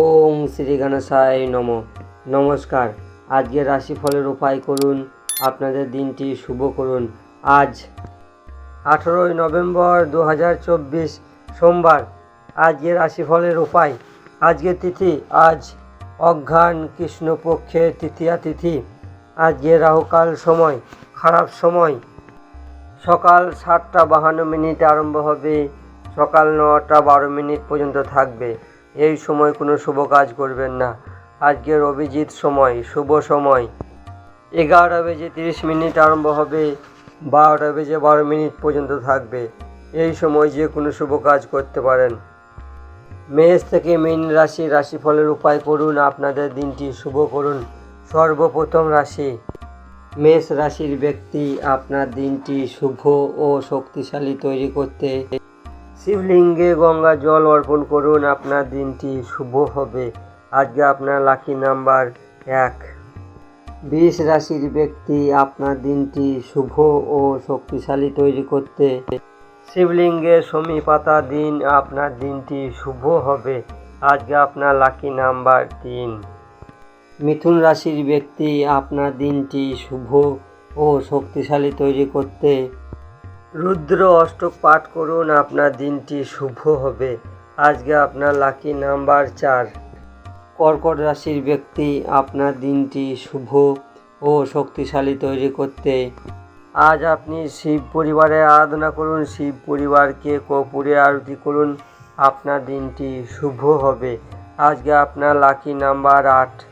ওম শ্রী গণেশায় নম। নমস্কার। আজকে রাশিফলের উপায় করুন, আপনাদের দিনটি শুভ করুন। আজ আঠেরোই নভেম্বর দু হাজার চব্বিশ সোমবার। আজকে রাশিফলের উপায়। আজকে তিথি। আজ অজ্ঞান কৃষ্ণপক্ষের তৃতীয়া তিথি। আজকে রাহুকাল সময়, খারাপ সময়। সকাল সাতটা বাহান্ন মিনিট আরম্ভ হবে। সকাল নটা বারো মিনিট পর্যন্ত থাকবে। এই সময় কোনো শুভ কাজ করবেন না। আজকের অভিজিৎ সময়, শুভ সময়। এগারোটা বেজে তিরিশ মিনিট আরম্ভ হবে, বারোটা বেজে বারো মিনিট পর্যন্ত থাকবে। এই সময় যে কোনো শুভ কাজ করতে পারেন। মেষ থেকে মীন রাশি, রাশিফলের উপায় করুন আপনাদের দিনটি শুভ করুন। সর্বপ্রথম রাশি, মেষ রাশির ব্যক্তি আপনার দিনটি শুভ ও শক্তিশালী তৈরি করতে শিবলিঙ্গে গঙ্গা জল অর্পণ করুন। আপনার দিনটি শুভ হবে। আজকে আপনার লাকি নাম্বার এক। বিষ রাশির ব্যক্তি, আপনার দিনটি শুভ ও শক্তিশালী তৈরি করতে। শিবলিঙ্গে সমী পাতা দিন, আপনার দিনটি শুভ হবে। আজকে আপনার লাকি নাম্বার তিন। মিথুন রাশির ব্যক্তি, আপনার দিনটি শুভ ও শক্তিশালী তৈরি করতে। রুদ্র অষ্টক পাঠ করুন, আপনার দিনটি শুভ হবে। আজকে আপনার লাকি নাম্বার চার। কর্কট রাশির ব্যক্তি, আপনার দিনটি শুভ ও শক্তিশালী তৈরি করতে। আজ আপনি শিব পরিবারে আরাধনা করুন, শিব পরিবারকে কপুরে আরতি করুন, আপনার দিনটি শুভ হবে। আজকে আপনার লাকি নাম্বার আট।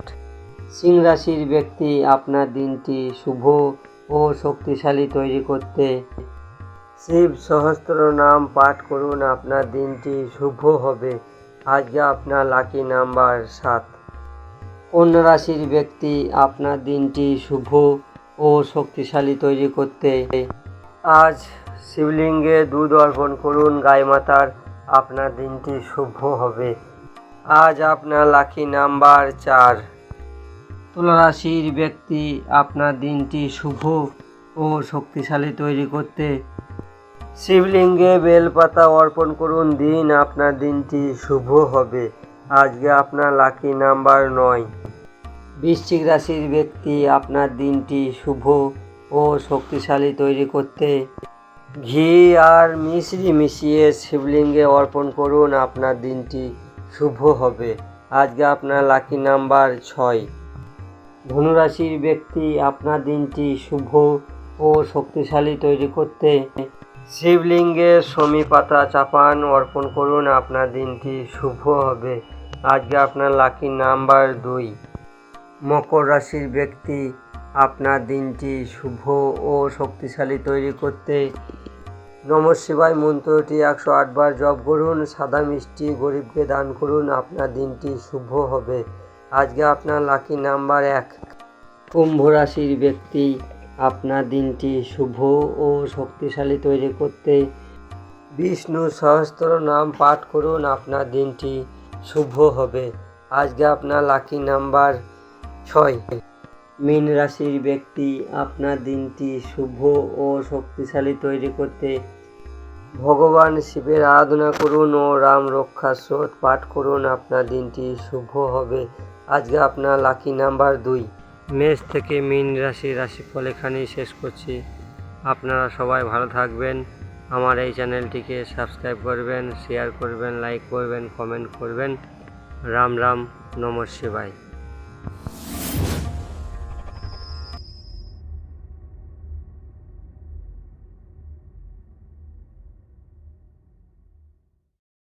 সিং রাশির ব্যক্তি, আপনার দিনটি শুভ ও শক্তিশালী তৈরি করতে। শিব সহস্র নাম পাঠ করুন, আপনার দিনটি শুভ হবে। আজকে আপনার লাকি নাম্বার সাত। কন্যা রাশির ব্যক্তি, আপনার দিনটি শুভ ও শক্তিশালী তৈরি করতে। আজ শিবলিঙ্গে দুধ অর্পণ করুন, গাই মাতার, আপনার দিনটি শুভ হবে। আজ আপনার লাকি নাম্বার চার। তুলা রাশির ব্যক্তি, আপনার দিনটি শুভ ও শক্তিশালী তৈরি করতে। শিবলিঙ্গে বেলপাতা অর্পণ করুন। দিন আপনার দিনটি শুভ হবে। আজকে আপনার লাকি নাম্বার নয়। বৃশ্চিক রাশির ব্যক্তি আপনার দিনটি শুভ ও শক্তিশালী তৈরি করতে ঘি আর মিশ্রি মিশিয়ে শিবলিঙ্গে অর্পণ করুন। আপনার দিনটি শুভ হবে। আজকে আপনার লাকি নাম্বার ছয়। ধনুরাশির ব্যক্তি আপনার দিনটি শুভ ও শক্তিশালী তৈরি করতে শিবলিঙ্গে সমী পাতা চাপান অর্পণ করুন। আপনার দিনটি শুভ হবে। আজকে আপনার লাকি নাম্বার দুই। মকর রাশির ব্যক্তি, আপনার দিনটি শুভ ও শক্তিশালী তৈরি করতে নম শিবায় মন্ত্রটি একশো আটবার জপ করুন। সাদা মিষ্টি গরিবকে দান করুন। আপনার দিনটি শুভ হবে। আজকে আপনার লাকি নাম্বার এক। কুম্ভ রাশির ব্যক্তি আপনার দিনটি শুভ ও শক্তিশালী তৈরি করতে বিষ্ণু সহস্র নাম পাঠ করুন, আপনার দিনটি শুভ হবে। আজকে আপনার লাকি নাম্বার ছয়। মীন রাশির ব্যক্তি, আপনার দিনটি শুভ ও শক্তিশালী তৈরি করতে ভগবান শিবের আরাধনা করুন ও রাম রক্ষা স্রোত পাঠ করুন, আপনার দিনটি শুভ হবে। আজকে আপনার লাকি নাম্বার দুই। মেষ থেকে মিন রাশি রাশিফল এখানেই শেষ করছি। আপনারা সবাই ভালো থাকবেন। আমার এই চ্যানেলটিকে সাবস্ক্রাইব করবেন, শেয়ার করবেন, লাইক করবেন, কমেন্ট করবেন। রাম রাম নমঃ শিবায়